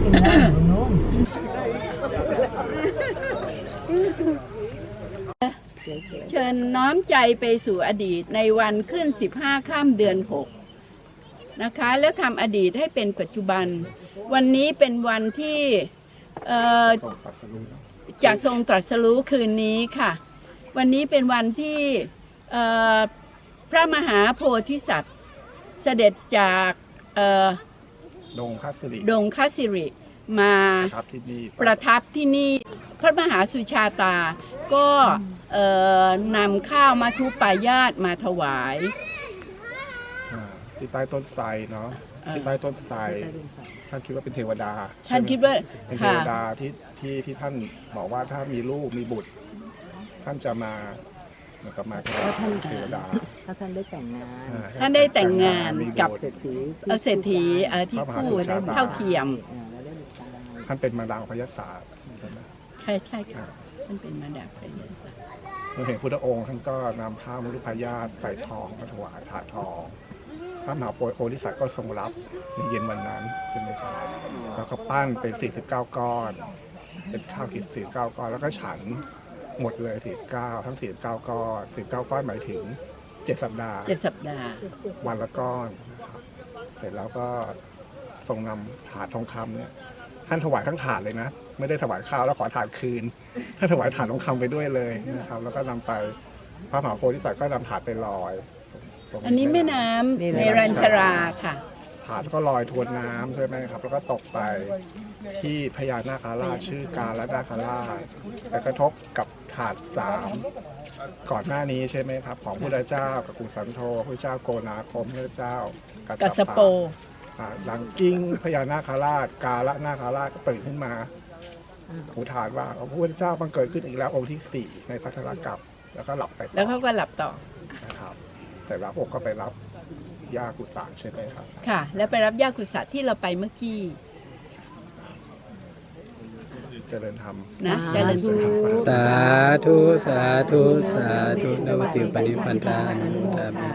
กินน้นู้นเชิญน้อมใจไปสู่อดีตในวันขึ้น 15 ข้ามเดือน 6 นะคะ แล้วทำอดีตให้เป็นปัจจุบัน วันนี้เป็นวันที่จะทรงตรัสรู้คืนนี้ค่ะ วันนี้เป็นวันที่พระมหาโพธิสัตว์ เสด็จจากอ ดงคัสริดงคสิริมาครับที่นี่ประทับที่นี่ พระมหาสุชาตาก็เอ่อนำข้าวมาทุปายาตมาถวายอ่าที่ใต้ต้นไทรเนาะเอ่อที่ใต้ต้นไทรท่านคิดว่าเป็นเทวดา ท่านใช่ไหมคิดว่าเป็นเทค่ะวดาที่ที่ที่ท่านบอกว่าถ้ามีลูกมีบุตร ท่านจะมาเหมือนกับมาเป็นเทวดา ถ้าท่านได้แต่งงานอ่ท่านได้แต่งงานมีกับบุตรเศรษฐีเอ่อเศรษฐีเอ่อที่พระมหาพูดสุชาตาเท่าเทียม อ่าแล้วได้บุตรชายท่านเป็นมาดามพยศาสตร์ใช่ไหมใช่ใช่ค่ะท่านเป็นมาดามเป็นสัตว์เราเห็นพุทธองค์ท่านก็นำข้าวมรุพายาตใส่ทองมาถวายถาดทอง พระมหาโพธิสัตว์ก็ทรงรับในเย็นวันนั้นใช่ไหมครับแล้วก็ปั้นเป็น 49 ก้อน เป็นข้าวกิจ49 ก้อน แล้วก็ฉันหมดเลย49ทั้ง49ก้อน49ก้อนหมายถึง 7สัปดาห์ เจ็ดสัปดาห์ วันละก้อนนะครับเสร็จแล้วก็ทรงนำถาดทองคำเนี่ย ท่านถวายทั้งถาดเลยนะ ไม่ได้ถวายข้าวแล้วขอถาดคืน ท่านถวายถาดทองคำไปด้วยเลยนะครับ แล้วก็นำไปพระมหาโพธิสัตว์ก็นำถาดไปลอยตรงอันนี้แม่น้ำเนรัญชราค่ะ ถาดก็ลอยทวนน้ำใช่ไหมครับ แล้วก็ตกไปที่พญานาคราชชื่อการและนาคราชไปกระทบกับ ถาดสามก่อนหน้านี้ใช่ไหมครับ ของพระเจ้ากับกุสันโธพระเจ้าโกนาคมพระเจ้ากักัสสโปอ่าดังกิ้งพญานาคราช กาละนาคราชก็ตื่นขึ้นมาหูฐานว่าพระพุทธเจ้าบังเกิดขึ้นอีกแล้วองค์ที่สี่ในพัทรกับแล้วก็หลับไปต่อแล้วเขาก็หลับต่อนะครับแต่รับองค์ก็ไปรับยากุสานใช่ไหมครับ ค่ะ แล้วไปรับยากุสัตที่เราไปเมื่อกี้ เจริญธรรม นะเจริญสุขสาธุ สาธุ สาธุนวติปณิพันธานุโมทามิ